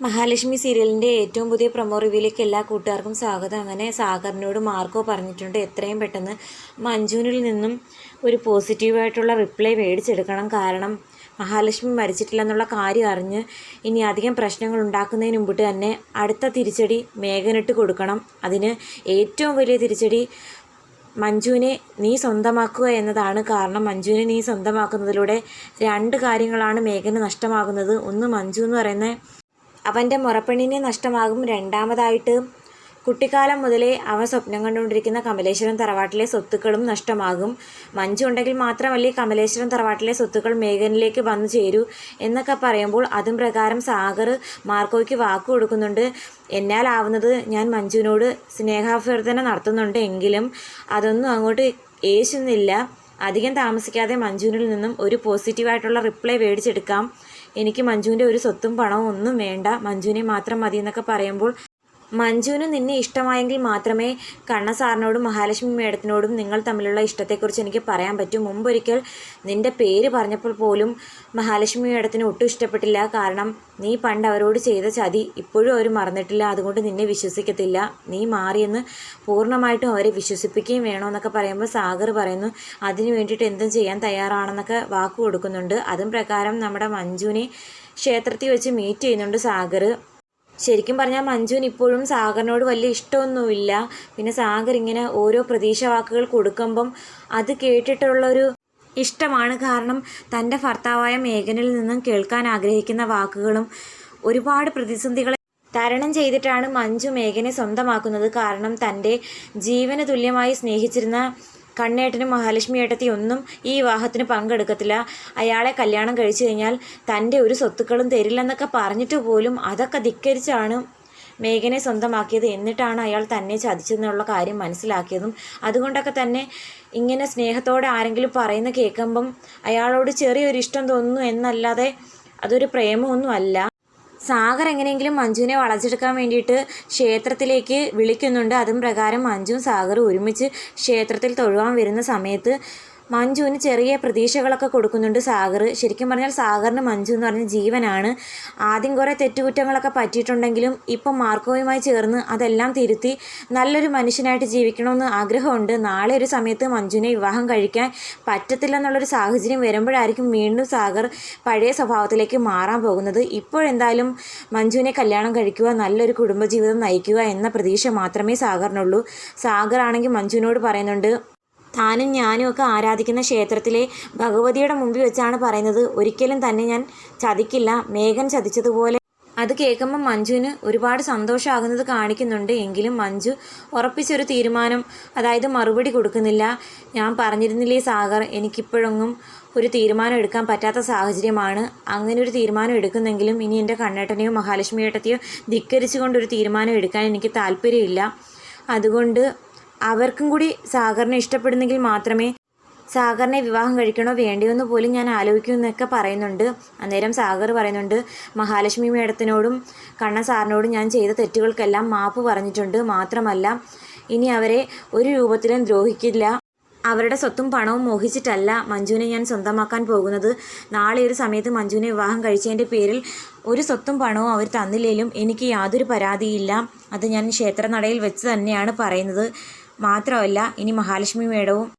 മഹാലക്ഷ്മി സീരിയലിന്റെ ഏറ്റവും പുതിയ പ്രൊമോ റിവ്യൂയിലേക്ക് എല്ലാ കൂട്ടുകാർക്കും സ്വാഗതം. അങ്ങനെ സാഗറിനോട് മാർക്കോ പറഞ്ഞിട്ടുണ്ട് എത്രയും പെട്ടെന്ന് മഞ്ജുവിനിൽ നിന്നും ഒരു പോസിറ്റീവായിട്ടുള്ള റിപ്ലൈ മേടിച്ചെടുക്കണം. കാരണം മഹാലക്ഷ്മി മരിച്ചിട്ടില്ല എന്നുള്ള കാര്യം അറിഞ്ഞ് ഇനി അധികം പ്രശ്നങ്ങൾ ഉണ്ടാക്കുന്നതിന് മുമ്പിട്ട് തന്നെ അടുത്ത തിരിച്ചടി മേഘനിട്ട് കൊടുക്കണം. അതിന് ഏറ്റവും വലിയ തിരിച്ചടി മഞ്ജുവിനെ നീ സ്വന്തമാക്കുക എന്നതാണ്. കാരണം മഞ്ജുവിനെ നീ സ്വന്തമാക്കുന്നതിലൂടെ രണ്ട് കാര്യങ്ങളാണ് മേഘന് നഷ്ടമാകുന്നത്. ഒന്ന് മഞ്ജു എന്ന് പറയുന്ന അവന്റെ മുറപ്പെണ്ണിനെ നഷ്ടമാകും രണ്ടാമതായിട്ട്. കുട്ടിക്കാലം മുതലേ അവൻ സ്വപ്നം കണ്ടുകൊണ്ടിരിക്കുന്ന കമലേശ്വരം തറവാട്ടിലെ സ്വത്തുക്കളും നഷ്ടമാകും. മഞ്ജു ഉണ്ടെങ്കിൽ മാത്രമല്ലേ കമലേശ്വരം തറവാട്ടിലെ സ്വത്തുക്കൾ മേഘനിലേക്ക് വന്നു ചേരൂ എന്നൊക്കെ പറയുമ്പോൾ അതും പ്രകാരം സാഗർ മാർക്കോയ്ക്ക് വാക്കു കൊടുക്കുന്നുണ്ട്. എന്നാലാവുന്നത് ഞാൻ മഞ്ജുവിനോട് സ്നേഹാഭ്യർത്ഥന നടത്തുന്നുണ്ട് എങ്കിലും അതൊന്നും അങ്ങോട്ട് ഏശുന്നില്ല. അധികം താമസിക്കാതെ മഞ്ജുവിനിൽ നിന്നും ഒരു പോസിറ്റീവായിട്ടുള്ള റിപ്ലൈ മേടിച്ചെടുക്കാം. എനിക്ക് മഞ്ജുവിന്റെ ഒരു സ്വത്തും പണവും ഒന്നും വേണ്ട. മഞ്ജുവിനെ മാത്രം മതി എന്നൊക്കെ പറയുമ്പോൾ മഞ്ജുവിന് നിന്നെ ഇഷ്ടമായെങ്കിൽ മാത്രമേ കണ്ണ സാറിനോടും മഹാലക്ഷ്മി മേഡത്തിനോടും നിങ്ങൾ തമ്മിലുള്ള ഇഷ്ടത്തെക്കുറിച്ച് എനിക്ക് പറയാൻ പറ്റൂ. മുമ്പൊരിക്കൽ നിന്റെ പേര് പറഞ്ഞപ്പോൾ പോലും മഹാലക്ഷ്മി മേഡത്തിന് ഒട്ടും ഇഷ്ടപ്പെട്ടില്ല. കാരണം നീ പണ്ട് അവരോട് ചെയ്ത ചതി ഇപ്പോഴും അവർ മറന്നിട്ടില്ല. അതുകൊണ്ട് നിന്നെ വിശ്വസിക്കത്തില്ല. നീ മാറിയെന്ന് പൂർണമായിട്ടും അവരെ വിശ്വസിപ്പിക്കുകയും വേണമെന്നൊക്കെ പറയുമ്പോൾ സാഗർ പറയുന്നു അതിനു വേണ്ടിയിട്ട് എന്തും ചെയ്യാൻ തയ്യാറാണെന്നൊക്കെ വാക്ക് കൊടുക്കുന്നുണ്ട്. അതും പ്രകാരം നമ്മുടെ മഞ്ജുവിനെ ക്ഷേത്രത്തിൽ വെച്ച് മീറ്റ് ചെയ്യുന്നുണ്ട് സാഗർ. ശരിക്കും പറഞ്ഞാൽ മഞ്ജുവിന് ഇപ്പോഴും സാഗറിനോട് വലിയ ഇഷ്ടമൊന്നുമില്ല. പിന്നെ സാഗർ ഇങ്ങനെ ഓരോ പ്രതീക്ഷ വാക്കുകൾ കൊടുക്കുമ്പം അത് കേട്ടിട്ടുള്ളൊരു ഇഷ്ടമാണ്. കാരണം തന്റെ ഭർത്താവായ മേഘനിൽ നിന്നും കേൾക്കാൻ ആഗ്രഹിക്കുന്ന വാക്കുകളും ഒരുപാട് പ്രതിസന്ധികളെ തരണം ചെയ്തിട്ടാണ് മഞ്ജു മേഘനെ സ്വന്തമാക്കുന്നത്. കാരണം തന്റെ ജീവന് തുല്യമായി സ്നേഹിച്ചിരുന്ന കണ്ണേട്ടനും മഹാലക്ഷ്മി ഏട്ടത്തി ഒന്നും ഈ വിവാഹത്തിന് പങ്കെടുക്കത്തില്ല. അയാളെ കല്യാണം കഴിച്ചു കഴിഞ്ഞാൽ തന്റെ ഒരു സ്വത്തുക്കളും തരില്ലെന്നൊക്കെ പറഞ്ഞിട്ട് പോലും അതൊക്കെ ധിക്കരിച്ചാണ് മേഘനെ സ്വന്തമാക്കിയത് എന്നിട്ടാണ് അയാൾ തന്നെ ചതിച്ചെന്നുള്ള കാര്യം മനസ്സിലാക്കിയതും. അതുകൊണ്ടൊക്കെ തന്നെ ഇങ്ങനെ സ്നേഹത്തോടെ ആരെങ്കിലും പറയുന്ന കേൾക്കുമ്പം അയാളോട് ചെറിയൊരു ഇഷ്ടം തോന്നുന്നു എന്നല്ലാതെ അതൊരു പ്രേമമൊന്നും അല്ല സാഗർ എങ്ങനെയെങ്കിലും മഞ്ജുവിനെ വളച്ചെടുക്കാൻ വേണ്ടിയിട്ട് ക്ഷേത്രത്തിലേക്ക് വിളിക്കുന്നുണ്ട്. അതും പ്രകാരം മഞ്ജുവും സാഗറും ഒരുമിച്ച് ക്ഷേത്രത്തിൽ തൊഴുവാൻ വരുന്ന സമയത്ത് മഞ്ജുവിന് ചെറിയ പ്രതീക്ഷകളൊക്കെ കൊടുക്കുന്നുണ്ട് സാഗർ. ശരിക്കും പറഞ്ഞാൽ സാഗറിന് മഞ്ജു എന്ന് പറഞ്ഞ ജീവനാണ്. ആദ്യം കുറേ തെറ്റുകുറ്റങ്ങളൊക്കെ പറ്റിയിട്ടുണ്ടെങ്കിലും ഇപ്പം മാർക്കോയുമായി ചേർന്ന് അതെല്ലാം തിരുത്തി നല്ലൊരു മനുഷ്യനായിട്ട് ജീവിക്കണമെന്ന് ആഗ്രഹമുണ്ട്. നാളെ ഒരു സമയത്ത് മഞ്ജുവിനെ വിവാഹം കഴിക്കാൻ പറ്റത്തില്ലെന്നുള്ളൊരു സാഹചര്യം വരുമ്പോഴായിരിക്കും വീണ്ടും സാഗർ പഴയ സ്വഭാവത്തിലേക്ക് മാറാൻ പോകുന്നത്. ഇപ്പോഴെന്തായാലും മഞ്ജുവിനെ കല്യാണം കഴിക്കുക നല്ലൊരു കുടുംബജീവിതം നയിക്കുക എന്ന പ്രതീക്ഷ മാത്രമേ സാഗറിനുള്ളൂ. സാഗർ ആണെങ്കിൽ മഞ്ജുവിനോട് പറയുന്നുണ്ട് താനും ഞാനും ഒക്കെ ആരാധിക്കുന്ന ക്ഷേത്രത്തിലെ ഭഗവതിയുടെ മുമ്പിൽ വെച്ചാണ് പറയുന്നത്. ഒരിക്കലും തന്നെ ഞാൻ ചതിക്കില്ല. മേഘൻ ചതിച്ചതുപോലെ. അത് കേൾക്കുമ്പോൾ മഞ്ജുവിന് ഒരുപാട് സന്തോഷമാകുന്നത് കാണിക്കുന്നുണ്ട്. എങ്കിലും മഞ്ജു ഉറപ്പിച്ചൊരു തീരുമാനം അതായത് മറുപടി കൊടുക്കുന്നില്ല. ഞാൻ പറഞ്ഞിരുന്നില്ലേ സാഗർ എനിക്കിപ്പോഴൊന്നും ഒരു തീരുമാനം എടുക്കാൻ പറ്റാത്ത സാഹചര്യമാണ്. അങ്ങനെ ഒരു തീരുമാനം എടുക്കുന്നെങ്കിലും ഇനി എന്റെ കണ്ണേട്ടനെയോ മഹാലക്ഷ്മി ഏട്ടത്തെയോ ധിക്കരിച്ചുകൊണ്ടൊരു തീരുമാനം എടുക്കാൻ എനിക്ക് താല്പര്യമില്ല. അതുകൊണ്ട് അവർക്കും കൂടി സാഗറിനെ ഇഷ്ടപ്പെടുന്നെങ്കിൽ മാത്രമേ സാഗറിനെ വിവാഹം കഴിക്കണോ വേണ്ടയോ എന്ന് പോലും ഞാൻ ആലോചിക്കുമെന്നൊക്കെ പറയുന്നുണ്ട്. അന്നേരം സാഗർ പറയുന്നുണ്ട് മഹാലക്ഷ്മി മേഡത്തിനോടും കണ്ണ സാറിനോടും ഞാൻ ചെയ്ത തെറ്റുകൾക്കെല്ലാം മാപ്പ് പറഞ്ഞിട്ടുണ്ട്. മാത്രമല്ല ഇനി അവരെ ഒരു രൂപത്തിലും ദ്രോഹിക്കില്ല. അവരുടെ സ്വത്തും പണവും മോഹിച്ചിട്ടല്ല മഞ്ജുവിനെ ഞാൻ സ്വന്തമാക്കാൻ പോകുന്നത്. നാളെ ഒരു സമയത്ത് മഞ്ജുവിനെ വിവാഹം കഴിച്ചതിന്റെ പേരിൽ ഒരു സ്വത്തും പണവും അവർ തന്നില്ലെങ്കിലും എനിക്ക് യാതൊരു പരാതിയില്ല. അത് ഞാൻ ക്ഷേത്രനടയിൽ വെച്ച് തന്നെയാണ് പറയുന്നത്. മാത്രമല്ല ഇനി മഹാലക്ഷ്മി മേടവും.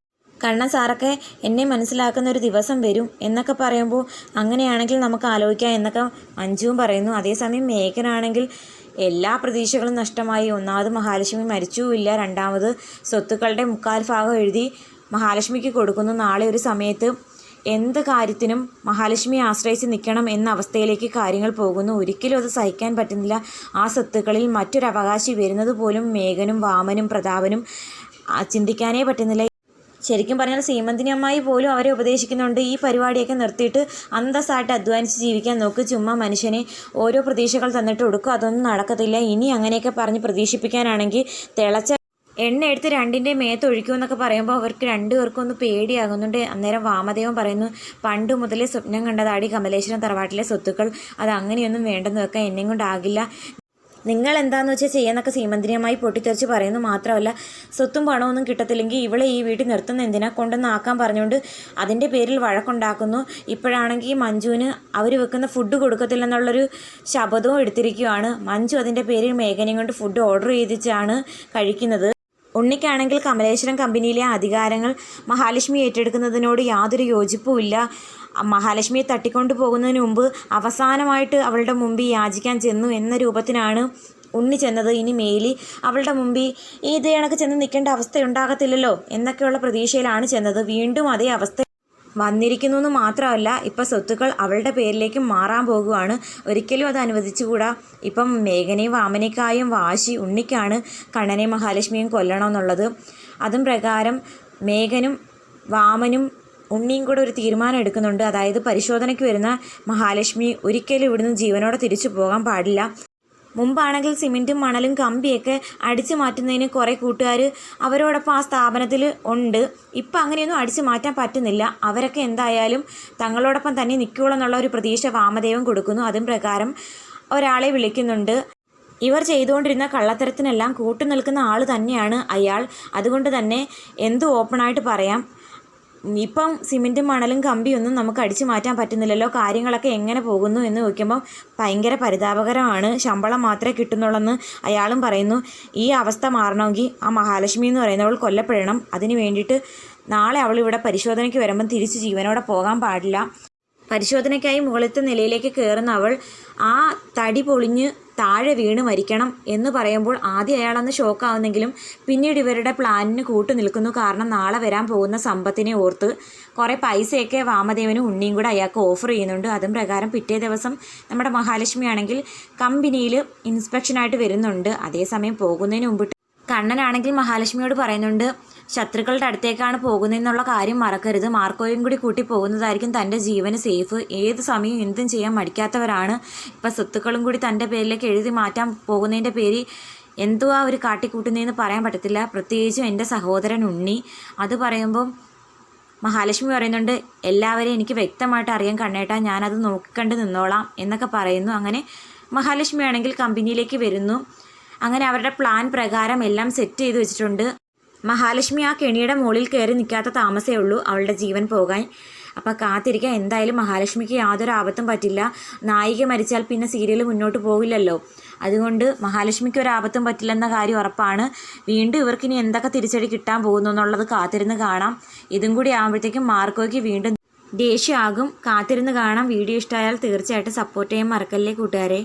കണ്ണൻ സാറൊക്കെ എന്നെ മനസ്സിലാക്കുന്ന ഒരു ദിവസം വരും എന്നൊക്കെ പറയുമ്പോൾ അങ്ങനെയാണെങ്കിൽ നമുക്ക് ആലോചിക്കാം എന്നൊക്കെ മഞ്ജുവും പറയുന്നു. അതേസമയം മേഘനാണെങ്കിൽ എല്ലാ പ്രതീക്ഷകളും നഷ്ടമായി. ഒന്നാമത് മഹാലക്ഷ്മി മരിച്ചുമില്ല. രണ്ടാമത് സ്വത്തുക്കളുടെ മുക്കാൽ ഭാഗം എഴുതി മഹാലക്ഷ്മിക്ക് കൊടുക്കുന്നു. നാളെ ഒരു സമയത്ത് എന്ത് കാര്യത്തിനും മഹാലക്ഷ്മിയെ ആശ്രയിച്ച് നിൽക്കണം എന്ന അവസ്ഥയിലേക്ക് കാര്യങ്ങൾ പോകുന്നു. ഒരിക്കലും അത് സഹിക്കാൻ പറ്റുന്നില്ല. ആ സ്വത്തുക്കളിൽ മറ്റൊരവകാശി വരുന്നത് പോലും മേഘനും വാമനും പ്രതാപനും ചിന്തിക്കാനേ പറ്റുന്നില്ല. ശരിക്കും പറഞ്ഞാൽ സീമന്തിനി അമ്മായി പോലും അവരെ ഉപദേശിക്കുന്നുണ്ട്. ഈ പരിപാടിയൊക്കെ നിർത്തിയിട്ട് അന്തസ്സായിട്ട് അധ്വാനിച്ച് ജീവിക്കാൻ നോക്ക്. ചുമ്മാ മനുഷ്യനെ ഓരോ പ്രതീക്ഷകൾ തന്നിട്ട് കൊടുക്കും അതൊന്നും നടക്കത്തില്ല. ഇനി അങ്ങനെയൊക്കെ പറഞ്ഞ് പ്രതീക്ഷിപ്പിക്കാനാണെങ്കിൽ തിളച്ച എണ്ണ എടുത്ത് രണ്ടിന്റെ മേത്ത് ഒഴിക്കുമെന്നൊക്കെ പറയുമ്പോൾ അവർക്ക് രണ്ടുപേർക്കും ഒന്ന് പേടിയാകുന്നുണ്ട്. അന്നേരം വാമദേവൻ പറയുന്നു പണ്ട് മുതലേ സ്വപ്നം കണ്ടതാടി കമലേശ്വരം തറവാട്ടിലെ സ്വത്തുക്കൾ. അത് അങ്ങനെയൊന്നും വേണ്ടെന്ന് വെക്കാൻ എന്നെ കൊണ്ടാകില്ല നിങ്ങൾ എന്താണെന്ന് വെച്ചാൽ ചെയ്യാന്നൊക്കെ സീമന്തിനിയമായി പൊട്ടിത്തെറിച്ച് പറയുന്നു മാത്രമല്ല സ്വത്തും പണമൊന്നും കിട്ടത്തില്ലെങ്കിൽ ഇവളെ ഈ വീട്ടിൽ നിർത്തുന്ന എന്തിനാ കൊണ്ടൊന്ന് ആക്കാൻ പറഞ്ഞുകൊണ്ട് അതിന്റെ പേരിൽ വഴക്കുണ്ടാക്കുന്നു. ഇപ്പോഴാണെങ്കിൽ മഞ്ജുവിന് അവർ വെക്കുന്ന ഫുഡ് കൊടുക്കത്തില്ലെന്നുള്ളൊരു ശബദവും എടുത്തിരിക്കുകയാണ് മഞ്ജു അതിന്റെ പേരിൽ മേഘനയും കൊണ്ട് ഫുഡ് ഓർഡർ ചെയ്തിച്ചാണ് കഴിക്കുന്നത്. ഉണ്ണിക്കാണെങ്കിൽ കമലേശ്വരം കമ്പനിയിലെ അധികാരങ്ങൾ മഹാലക്ഷ്മി ഏറ്റെടുക്കുന്നതിനോട് യാതൊരു യോജിപ്പുമില്ല. മഹാലക്ഷ്മിയെ തട്ടിക്കൊണ്ടു പോകുന്നതിന് മുമ്പ് അവസാനമായിട്ട് അവളുടെ മുമ്പിൽ യാചിക്കാൻ ചെന്നു എന്ന രൂപത്തിനാണ് ഉണ്ണി ചെന്നത്. ഇനി മേലി അവളുടെ മുമ്പിൽ ഇത് കണക്ക് ചെന്ന് നിൽക്കേണ്ട അവസ്ഥ ഉണ്ടാകത്തില്ലല്ലോ എന്നൊക്കെയുള്ള പ്രതീക്ഷയിലാണ് ചെന്നത്. വീണ്ടും അതേ അവസ്ഥ വന്നിരിക്കുന്നു എന്ന് മാത്രമല്ല ഇപ്പം സ്വത്തുക്കൾ അവളുടെ പേരിലേക്ക് മാറാൻ പോകുകയാണ് ഒരിക്കലും അത് അനുവദിച്ചുകൂടാ. ഇപ്പം മേഘനയും വാമനയ്ക്കായും വാശി ഉണ്ണിക്കാണ് കണ്ണനെയും മഹാലക്ഷ്മിയും കൊല്ലണമെന്നുള്ളത്. അതും പ്രകാരം മേഘനും വാമനും ഉണ്ണിയും കൂടെ ഒരു തീരുമാനം എടുക്കുന്നുണ്ട്. അതായത് പരിശോധനയ്ക്ക് വരുന്ന മഹാലക്ഷ്മി ഒരിക്കലും ഇവിടുന്ന് ജീവനോടെ തിരിച്ചു പോകാൻ പാടില്ല. മുമ്പാണെങ്കിൽ സിമെന്റും മണലും കമ്പിയൊക്കെ അടിച്ചു മാറ്റുന്നതിന് കുറേ കൂട്ടുകാർ അവരോടൊപ്പം ആ സ്ഥാപനത്തിൽ ഉണ്ട്. ഇപ്പം അങ്ങനെയൊന്നും അടിച്ചു മാറ്റാൻ പറ്റുന്നില്ല. അവരൊക്കെ എന്തായാലും തങ്ങളോടൊപ്പം തന്നെ നിൽക്കുകയുള്ളെന്നുള്ള ഒരു പ്രതീക്ഷ വാമദേവൻ കൊടുക്കുന്നു. അതും പ്രകാരം ഒരാളെ വിളിക്കുന്നുണ്ട്. ഇവർ ചെയ്തുകൊണ്ടിരുന്ന കള്ളത്തരത്തിനെല്ലാം കൂട്ടു നിൽക്കുന്ന ആൾ തന്നെയാണ് അയാൾ. അതുകൊണ്ട് തന്നെ എന്ത് ഓപ്പണായിട്ട് പറയാം? ഇപ്പം സിമെന്റും മണലും കമ്പിയൊന്നും നമുക്ക് അടിച്ചു മാറ്റാൻ പറ്റുന്നില്ലല്ലോ. കാര്യങ്ങളൊക്കെ എങ്ങനെ പോകുന്നു എന്ന് ചോദിക്കുമ്പം ഭയങ്കര പരിതാപകരമാണ്. ശമ്പളം മാത്രമേ കിട്ടുന്നുള്ളെന്ന് അയാളും പറയുന്നു. ഈ അവസ്ഥ മാറണമെങ്കിൽ ആ മഹാലക്ഷ്മി എന്ന് പറയുന്നവൾ കൊല്ലപ്പെടണം. അതിന് വേണ്ടിയിട്ട് നാളെ അവൾ ഇവിടെ പരിശോധനയ്ക്ക് വരുമ്പം തിരിച്ച് ജീവനോടെ പോകാൻ പാടില്ല. പരിശോധനയ്ക്കായി മുകളിലത്തെ നിലയിലേക്ക് കയറുന്ന അവൾ ആ തടി പൊളിഞ്ഞ് താഴെ വീണ് മരിക്കണം എന്ന് പറയുമ്പോൾ ആദ്യം അയാളന്ന് ഷോക്കാവുന്നെങ്കിലും പിന്നീട് ഇവരുടെ പ്ലാനിന് കൂട്ടു നിൽക്കുന്നു. കാരണം നാളെ വരാൻ പോകുന്ന സമ്പത്തിനെ ഓർത്ത് കുറേ പൈസയൊക്കെ വാമദേവനും ഉണ്ണിയും കൂടെ അയാൾക്ക് ഓഫർ ചെയ്യുന്നുണ്ട്. അതും പ്രകാരം പിറ്റേ ദിവസം നമ്മുടെ മഹാലക്ഷ്മി ആണെങ്കിൽ കമ്പനിയിൽ ഇൻസ്പെക്ഷനായിട്ട് വരുന്നുണ്ട്. അതേസമയം പോകുന്നതിന് മുമ്പിട്ട് കണ്ണനാണെങ്കിൽ മഹാലക്ഷ്മിയോട് പറയുന്നുണ്ട് ശത്രുക്കളുടെ അടുത്തേക്കാണ് പോകുന്നതെന്നുള്ള കാര്യം മറക്കരുത്. മാർക്കോയും കൂടി കൂട്ടി പോകുന്നതായിരിക്കും തന്റെ ജീവന് സേഫ്. ഏത് സമയവും എന്തും ചെയ്യാൻ മടിക്കാത്തവരാണ്. ഇപ്പം സ്വത്തുക്കളും കൂടി തന്റെ പേരിലേക്ക് എഴുതി മാറ്റാൻ പോകുന്നതിന്റെ പേര് ആ ഒരു കാട്ടിക്കൂട്ടുന്നതെന്ന് പറയാൻ പറ്റത്തില്ല. പ്രത്യേകിച്ചും എന്റെ സഹോദരൻ ഉണ്ണി. അത് പറയുമ്പം മഹാലക്ഷ്മി പറയുന്നുണ്ട് എല്ലാവരെയും എനിക്ക് വ്യക്തമായിട്ട് അറിയാൻ കണ്ണേട്ടാ ഞാനത് നോക്കിക്കണ്ട് നിന്നോളാം എന്നൊക്കെ പറയുന്നു. അങ്ങനെ മഹാലക്ഷ്മി ആണെങ്കിൽ കമ്പനിയിലേക്ക് വരുന്നു. അങ്ങനെ അവരുടെ പ്ലാൻ പ്രകാരം എല്ലാം സെറ്റ് ചെയ്ത് വെച്ചിട്ടുണ്ട്. മഹാലക്ഷ്മി ആ കെണിയുടെ മുകളിൽ കയറി നിൽക്കാത്ത താമസേ ഉള്ളൂ അവളുടെ ജീവൻ പോകാൻ. അപ്പോൾ കാത്തിരിക്കാൻ എന്തായാലും മഹാലക്ഷ്മിക്ക് യാതൊരു ആപത്തും പറ്റില്ല. നായിക മരിച്ചാൽ പിന്നെ സീരിയൽ മുന്നോട്ട് പോകില്ലല്ലോ. അതുകൊണ്ട് മഹാലക്ഷ്മിക്ക് ഒരു ആപത്തും പറ്റില്ലെന്ന കാര്യം ഉറപ്പാണ്. വീണ്ടും ഇവർക്കിനി എന്തൊക്കെ തിരിച്ചടി കിട്ടാൻ പോകുന്നു എന്നുള്ളത് കാത്തിരുന്ന് കാണാം. ഇതും കൂടി ആകുമ്പോഴത്തേക്കും മാർക്കോയ്ക്ക് വീണ്ടും ദേഷ്യമാകും കാത്തിരുന്ന് കാണാം. വീഡിയോ ഇഷ്ടമായാൽ തീർച്ചയായിട്ടും സപ്പോർട്ട് ചെയ്യാൻ മറക്കല്ലേ കൂട്ടുകാരെ.